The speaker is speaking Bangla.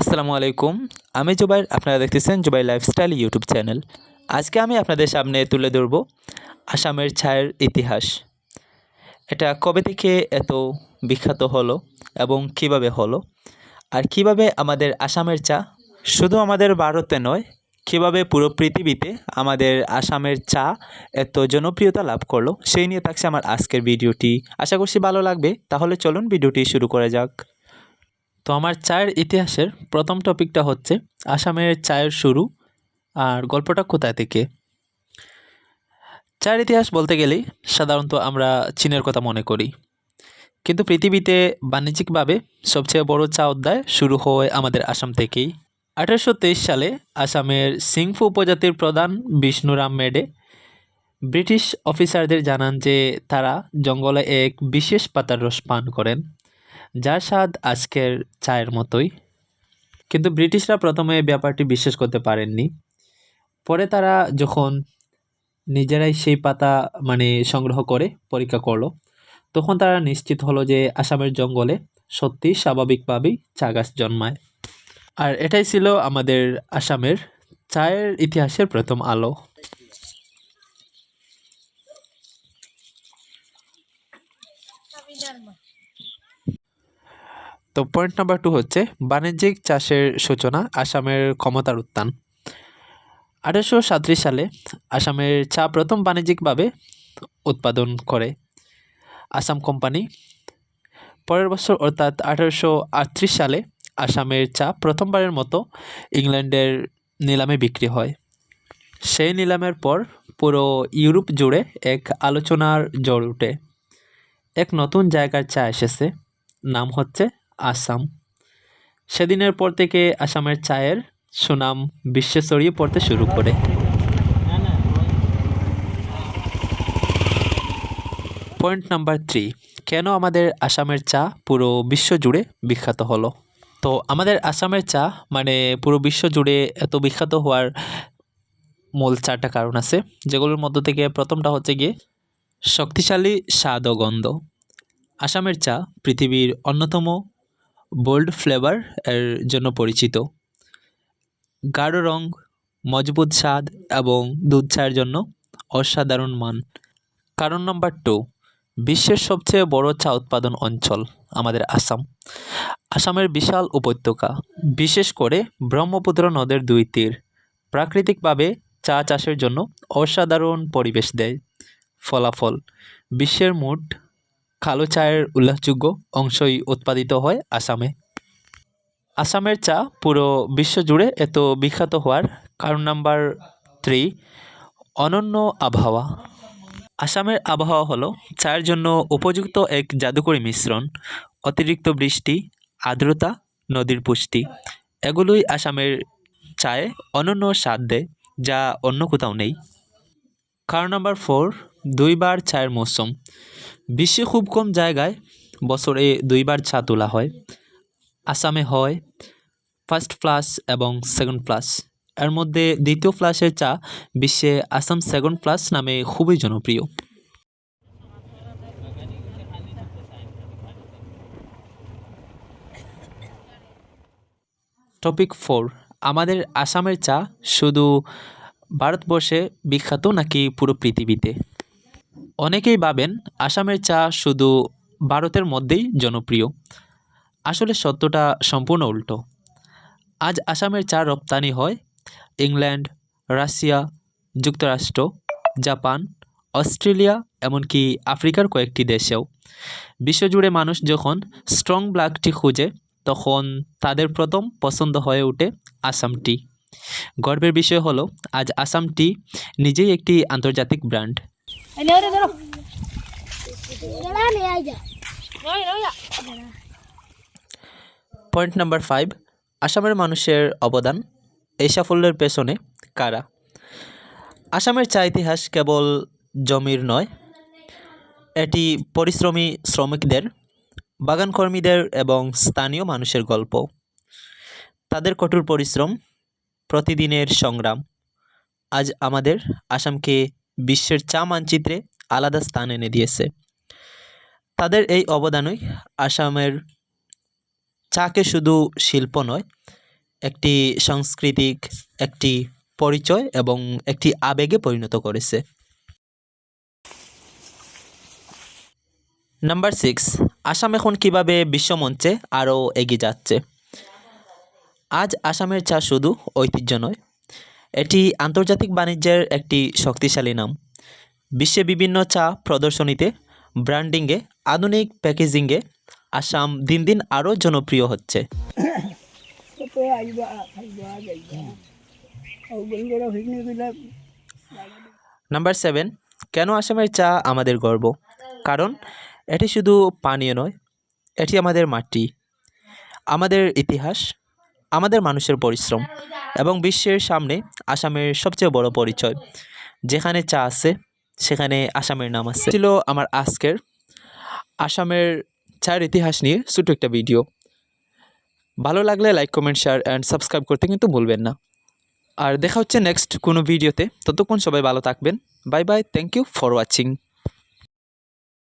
আসসালামু আলাইকুম। আমি জুবাইর, আপনারা দেখতেছেন জুবাই লাইফস্টাইল ইউটিউব চ্যানেল। আজকে আমি আপনাদের সামনে তুলে ধরব আসামের ছায়ের ইতিহাস। এটা কবে থেকে এত বিখ্যাত হলো এবং কীভাবে হলো? আর কীভাবে আমাদের আসামের চা, শুধু আমাদের ভারতে নয়, কীভাবে পুরো পৃথিবীতে আমাদের আসামের চা এত জনপ্রিয়তা লাভ করল, সেই নিয়ে থাকছে আমার আজকের ভিডিওটি। আশা করছি ভালো লাগবে, তাহলে চলুন ভিডিওটি শুরু করা যাক। তো আমার চায়ের ইতিহাসের প্রথম টপিকটা হচ্ছে আসামের চায়ের শুরু আর গল্পটা কোথায় থেকে? চায়ের ইতিহাস বলতে গেলেই সাধারণত আমরা চীনের কথা মনে করি। কিন্তু পৃথিবীতে বাণিজ্যিকভাবে সবচেয়ে বড় চা অধ্যায় শুরু হয় আমাদের আসাম থেকেই। আঠারোশো তেইশ সালে আসামের সিংফু উপজাতির প্রধান বিষ্ণুরাম মেডে ব্রিটিশ অফিসারদের জানান যে তারা জঙ্গলে এক বিশেষ পাতার রস পান করেন। যার স্বাদ আজকের চায়ের মতোই। কিন্তু ব্রিটিশরা প্রথমে ব্যাপারটি বিশ্বাস করতে পারেননি। পরে তারা যখন নিজেরাই সেই পাতা মানে সংগ্রহ করে, পরীক্ষা করল, তখন তারা নিশ্চিত হলো যে আসামের জঙ্গলে সত্যি স্বাভাবিকভাবেই চা গাছ জন্মায়। আর এটাই ছিল আমাদের আসামের চায়ের ইতিহাসের প্রথম আলো। তো পয়েন্ট নাম্বার টু হচ্ছে বাণিজ্যিক চাষের সূচনা আসামের ক্ষমতার উত্থান। আঠারোশো সাঁত্রিশ সালে আসামের চা প্রথম বাণিজ্যিকভাবে উৎপাদন করে আসাম কোম্পানি। পরের বছর অর্থাৎ আঠারোশো আটত্রিশ সালে আসামের চা প্রথমবারের মতো ইংল্যান্ডের নিলামে বিক্রি হয়। সেই নিলামের পর পুরো ইউরোপ জুড়ে এক আলোচনার জ্বর উঠে। এক নতুন জায়গার চা এসেছে, নাম হচ্ছে আসাম। সেদিনের পর থেকে আসামের চায়ের সুনাম বিশ্বে ছড়িয়ে পড়তে শুরু করে। পয়েন্ট নাম্বার থ্রি কেন আমাদের আসামের চা পুরো বিশ্ব জুড়ে বিখ্যাত হলো? তো আমাদের আসামের চা মানে পুরো বিশ্ব জুড়ে এত বিখ্যাত হওয়ার মূল চারটা কারণ আছে, যেগুলোর মধ্য থেকে প্রথমটা হচ্ছে গিয়ে শক্তিশালী স্বাদ ও গন্ধ আসামের চা পৃথিবীর অন্যতম বোল্ড ফ্লেভার এর জন্য পরিচিত। গাঢ় রং, মজবুত স্বাদ এবং দুধ চায়ের জন্য অসাধারণ মান। কারণ নম্বর টু বিশ্বের সবচেয়ে বড় চা উৎপাদন অঞ্চল আমাদের আসাম। আসামের বিশাল উপত্যকা, বিশেষ করে ব্রহ্মপুত্র নদের দুই তীর, প্রাকৃতিকভাবে চা চাষের জন্য অসাধারণ পরিবেশ দেয়। ফলাফল, বিশ্বের মোট কালো চায়ের উল্লেখযোগ্য অংশই উৎপাদিত হয় আসামে। আসামের চা পুরো বিশ্ব জুড়ে এত বিখ্যাত হওয়ার কারণ নাম্বার থ্রি অনন্য আবহাওয়া। আসামের আবহাওয়া হলো চায়ের জন্য উপযুক্ত এক জাদুকরী মিশ্রণ, অতিরিক্ত বৃষ্টি, আর্দ্রতা, নদীর পুষ্টি। এগুলোই আসামের চায়ে অনন্য স্বাদ দেয়, যা অন্য কোথাও নেই। কারণ নাম্বার ফোর দুইবার চায়ের মৌসুম। বিশ্বে খুব কম জায়গায় বছরে দুইবার চা তোলা হয়। আসামে হয় ফার্স্ট ফ্লাস এবং সেকেন্ড ফ্লাস। এর মধ্যে দ্বিতীয় ফ্লাসের চা বিশ্বে আসাম সেকেন্ড ফ্লাস নামে খুবই জনপ্রিয়। টপিক ফোর, আমাদের আসামের চা শুধু ভারতবর্ষে বিখ্যাত নাকি পুরো পৃথিবীতে? অনেকেই ভাবেন আসামের চা শুধু ভারতের মধ্যেই জনপ্রিয়। আসলে সত্যটা সম্পূর্ণ উল্টো। আজ আসামের চা রপ্তানি হয় ইংল্যান্ড, রাশিয়া, যুক্তরাষ্ট্র, জাপান, অস্ট্রেলিয়া, এমনকি আফ্রিকার কয়েকটি দেশেও। বিশ্বজুড়ে মানুষ যখন স্ট্রং ব্ল্যাক টি খুঁজে, তখন তাদের প্রথম পছন্দ হয়ে ওঠে আসাম টি গর্বের বিষয় হলো, আজ আসাম টি নিজেই একটি আন্তর্জাতিক brand. Ini udah dulu. Jalan aja. Ya. Point number five আসামের মানুষের অবদান এই সাফল্যের পেছনে কারা আসামের চা ইতিহাস কেবল জমির নয় এটি পরিশ্রমী শ্রমিকদের বাগান কর্মীদের এবং স্থানীয় মানুষের গল্প তাদের কঠোর পরিশ্রম প্রতিদিনের সংগ্রাম আজ আমাদের আসামকে বিশ্বের চা মানচিত্রে আলাদা স্থান এনে দিয়েছে। তাদের এই অবদানই আসামের চাকে শুধু শিল্প নয়, একটি সাংস্কৃতিক, একটি পরিচয় এবং একটি আবেগে পরিণত করেছে। নাম্বার সিক্স, আসাম এখন কীভাবে বিশ্বমঞ্চে আরও এগিয়ে যাচ্ছে? আজ আসামের চা শুধু ঐতিহ্য নয় এটি আন্তর্জাতিক বাণিজ্যের একটি শক্তিশালী নাম। বিশ্বে বিভিন্ন চা প্রদর্শনীতে, ব্র্যান্ডিংয়ে, আধুনিক প্যাকেজিংয়ে আসাম দিন দিন আরও জনপ্রিয় হচ্ছে। নাম্বার সেভেন, কেন আসামের চা আমাদের গর্ব? কারণ এটি শুধু পানীয় নয়, এটি আমাদের মাটি। আমাদের ইতিহাস আমাদের মানুষের পরিশ্রম এবং বিশ্বের সামনে আসামের সবচেয়ে বড় পরিচয়। যেখানে চা আছে, সেখানে আসামের নাম আছে। ছিল আমার আজকের আসামের চায়ের ইতিহাস নিয়ে ছোট একটা ভিডিও। ভালো লাগলে like comment share and subscribe করতে কিন্তু ভুলবেন না। আর দেখা হচ্ছে নেক্সট কোনো ভিডিওতে। ততক্ষণ সবাই ভালো থাকবেন। Bye bye thank you for watching